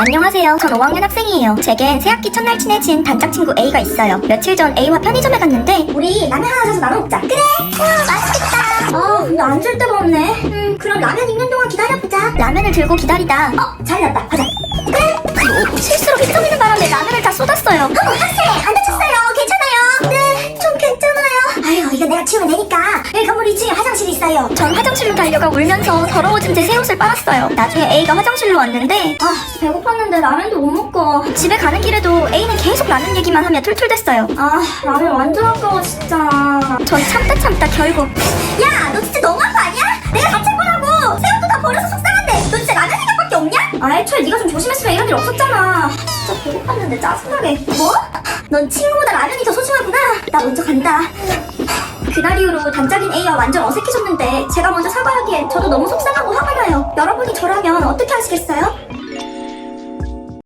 안녕하세요. 전 5학년 학생이에요. 제겐 새학기 첫날 친해진 단짝 친구 A가 있어요. 며칠 전 A와 편의점에 갔는데 우리 라면 하나 사서 나눠 먹자. 그래. 와 맛있겠다. 어, 근데 앉을 데가 없네. 음, 그럼 라면 익는 동안 기다려보자. 라면을 들고 기다리다. 어, 잘 났다. 가자. 그래. 어, 실수로 휘청이는 바람에 라면을 다 쏟았어요. 어, 학 내가 치우면 되니까. 여기 건물 2층에 화장실이 있어요. 전 화장실로 달려가 울면서 더러워진 제 새 옷을 빨았어요. 나중에 A가 화장실로 왔는데 아, 배고팠는데 라면도 못 먹고 집에 가는 길에도 A는 계속 라면 얘기만 하며 툴툴댔어요. 아, 라면 완전 아까워 진짜. 전 참다 참다 결국 야, 너 진짜 너무한 거 아니야? 내가 다 챙고라고 새우도 다 버려서 속상한데 너 진짜 라면 생각밖에 없냐? 아, 애초에 네가 좀 조심했으면 이런 일 없었잖아. 진짜 배고팠는데 짜증나게. 뭐? 넌 친구보다 라면이 더 소중하구나. 나 먼저 간다. 그날 이후로 단짝인 A와 완전 어색해졌는데 제가 먼저 사과하기엔 저도 너무 속상하고 화가 나요. 여러분이 저라면 어떻게 하시겠어요?